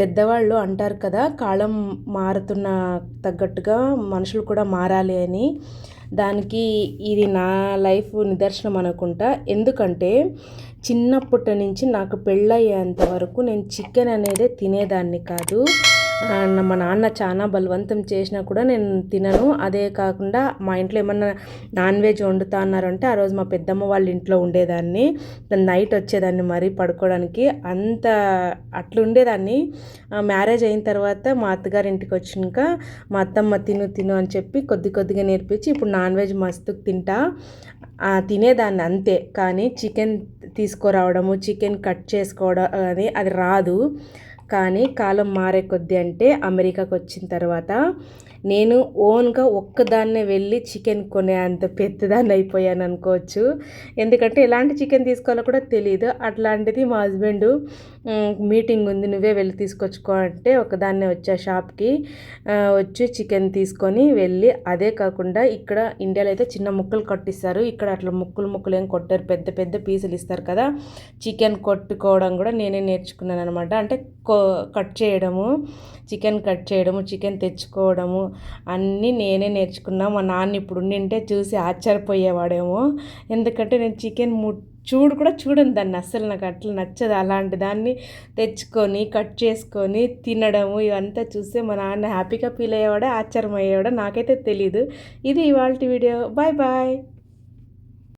పెద్దవాళ్ళు అంటారు కదా కాలం మారుతున్న తగ్గట్టుగా మనుషులు కూడా మారాలి అని. దానికి ఇది నా లైఫ్ నిదర్శనం అనుకుంటా. ఎందుకంటే చిన్నప్పటి నుంచి నాకు పెళ్ళయ్యేంత వరకు నేను చికెన్ అనేది తినేదాన్ని కాదు. మా నాన్న చాలా బలవంతం చేసినా కూడా నేను తినను. అదే కాకుండా మా ఇంట్లో ఏమన్నా నాన్ వెజ్ వండుతా అన్నారంటే ఆ రోజు మా పెద్దమ్మ వాళ్ళ ఇంట్లో ఉండేదాన్ని. నైట్ వచ్చేదాన్ని మరీ పడుకోవడానికి. అంత అట్లా ఉండేదాన్ని. మ్యారేజ్ అయిన తర్వాత మా అత్తగారి ఇంటికి వచ్చినాక మా అత్తమ్మ తిను తిను అని చెప్పి కొద్ది కొద్దిగా నేర్పించి ఇప్పుడు నాన్ వెజ్ మస్తు తింటా. తినేదాన్ని అంతే. కానీ చికెన్ తీసుకురావడము చికెన్ కట్ చేసుకోవడం అది అది రాదు. కానీ కాలం మారే కొద్దీ అంటే అమెరికాకు వచ్చిన తర్వాత నేను ఓన్గా ఒక్కదాన్నే వెళ్ళి చికెన్ కొనే అంత పెద్దదాన్ని అయిపోయాను అనుకోవచ్చు. ఎందుకంటే ఎలాంటి చికెన్ తీసుకోవాలో కూడా తెలియదు అట్లాంటిది మా హస్బెండ్ మీటింగ్ ఉంది నువ్వే వెళ్ళి తీసుకొచ్చుకో అంటే ఒకదాన్నే వచ్చా షాప్కి. వచ్చి చికెన్ తీసుకొని వెళ్ళి అదే కాకుండా ఇక్కడ ఇండియాలో అయితే చిన్న ముక్కలు కొట్టిస్తారు. ఇక్కడ అట్లా ముక్కలు ముక్కలు ఏం కొట్టారు. పెద్ద పెద్ద పీసులు ఇస్తారు కదా. చికెన్ కొట్టుకోవడం కూడా నేనే నేర్చుకున్నాను అనమాట అంటే కో కట్ చేయడము చికెన్ కట్ చేయడము చికెన్ తెచ్చుకోవడము అన్నీ నేనే నేర్చుకున్నా. మా నాన్న ఇప్పుడు ఉండింటే చూసి ఆశ్చర్యపోయేవాడేమో. ఎందుకంటే నేను చికెన్ ము చూడు కూడా చూడను దాన్ని. అస్సలు నాకు అట్లా నచ్చదు. అలాంటి దాన్ని తెచ్చుకొని కట్ చేసుకొని తినడము ఇవంతా చూస్తే మా నాన్న హ్యాపీగా ఫీల్ అయ్యేవాడే ఆశ్చర్యం అయ్యేవాడే నాకైతే తెలీదు. ఇది ఇవాళ వీడియో. Bye bye.